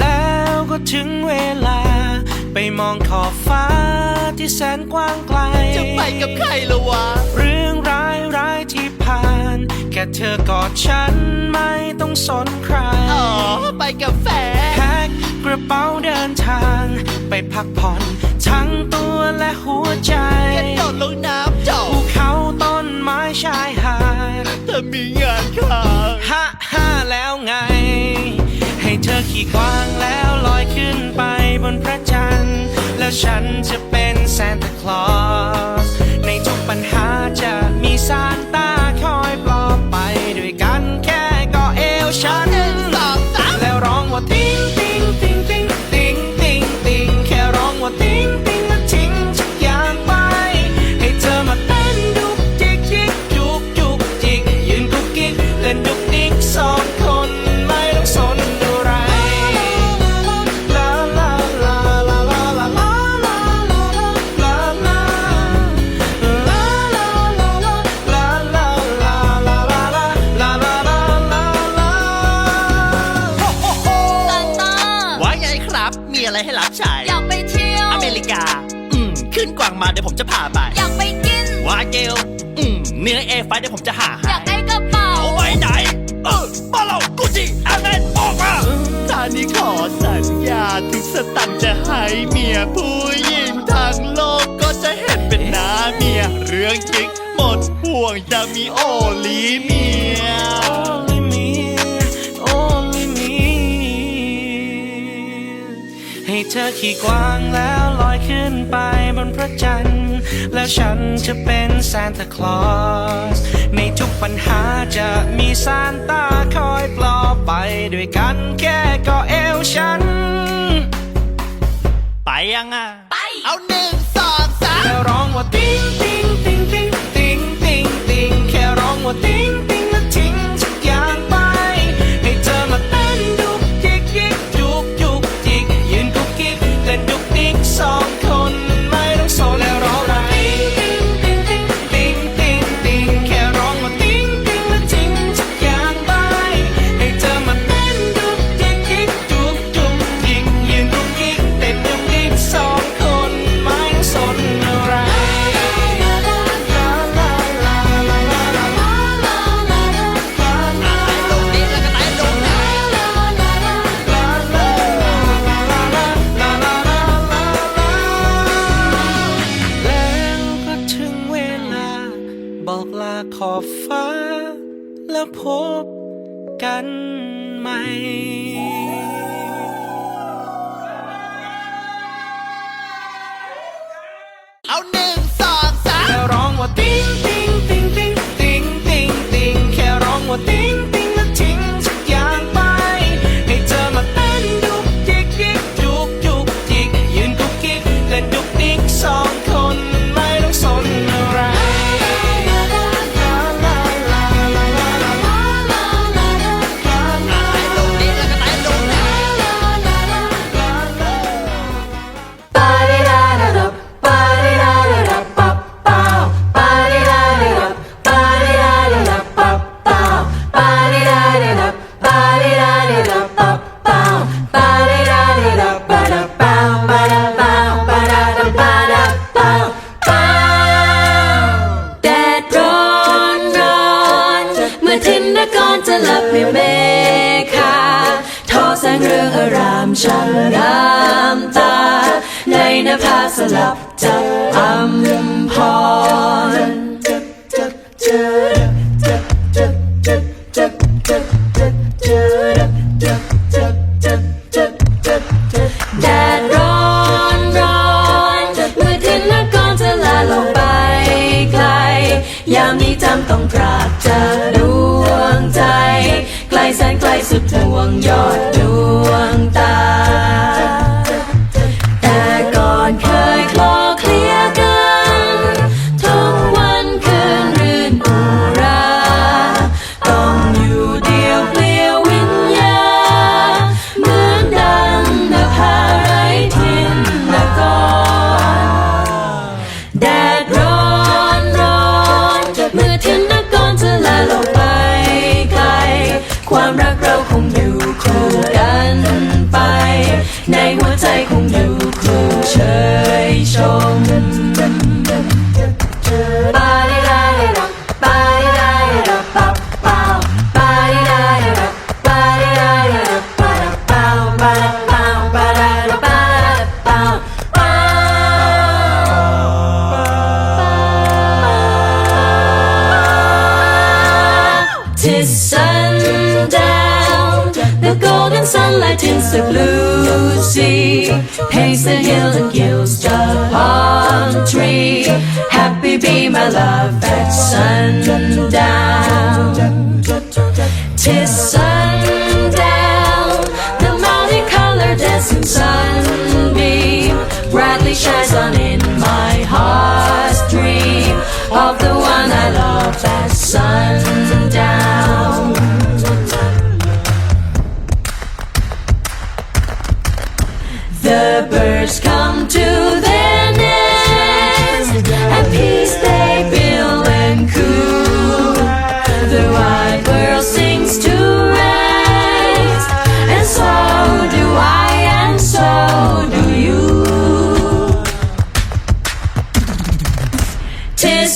แล้วก็ถึงเวลา ไปมองขอบฟ้าที่แสนกว้างไกล จะไปกับใครละวะ เรื่องร้ายร้ายที่ผ่าน แค่เธอกอดฉันไม่ต้องสนใคร อ๋อ ไปกับแฟนแพ็คกระเป๋าเดินทาง ไปพักผ่อน ทั้งตัวและหัวใจกระโดดลงน้ำจอภูเขาต้นไม้ชายหาดเธอมีงานค้า ขี่กวางแล้วลอยขึ้นไปบนพระจันทร์ แล้วฉันจะเป็นซานตาคลอ ให้รับใช้อยากไปเที่ยว อเมริกา อืม ขึ้นกวางมาเดี๋ยวผมจะพาไป อยากไปกิน วาเกล อืม เนื้อเอไฟเดี๋ยวผมจะหาอให้ยากได้กระเป๋าเอาไว้ไหน เออมาเรากูจิแอมเนออกมาตอนนี้ขอสัญญาทุกสตังค์จะให้เมียผู้หญิงทั้งโลกก็จะเห็นเป็นหน้าเมีย เรื่องจริงหมดห่วงจะมีโอลีเมีย เธอขี่กวางแล้วลอยขึ้นไปบนพระจันทร์ แล้วฉันจะเป็นซานตาคลอส ในทุกปัญหาจะมีซานตาคอยปลอบไปด้วยกันแค่ก็เอวฉัน ไปยังอะ มื่อทินนกรจะหลับในเมฆาทอแสงเรืองอารามช่างงามตา ในนภาสลับจับอัมพรแดดร้อนร้อนเมื่อทินนกรจะลาลงไปไกล ยามนี้จำต้อง สุดทวงยอดดวง cũng như khu chơi trông Tis sundown. the golden sunlight tints the blue sea, paints the hill and gills the palm tree. Happy be my love at sundown. Tis sundown. The birds come to their nest, and peace they build and coo. The white bird sings to rest, and so do I, and so do you. Tis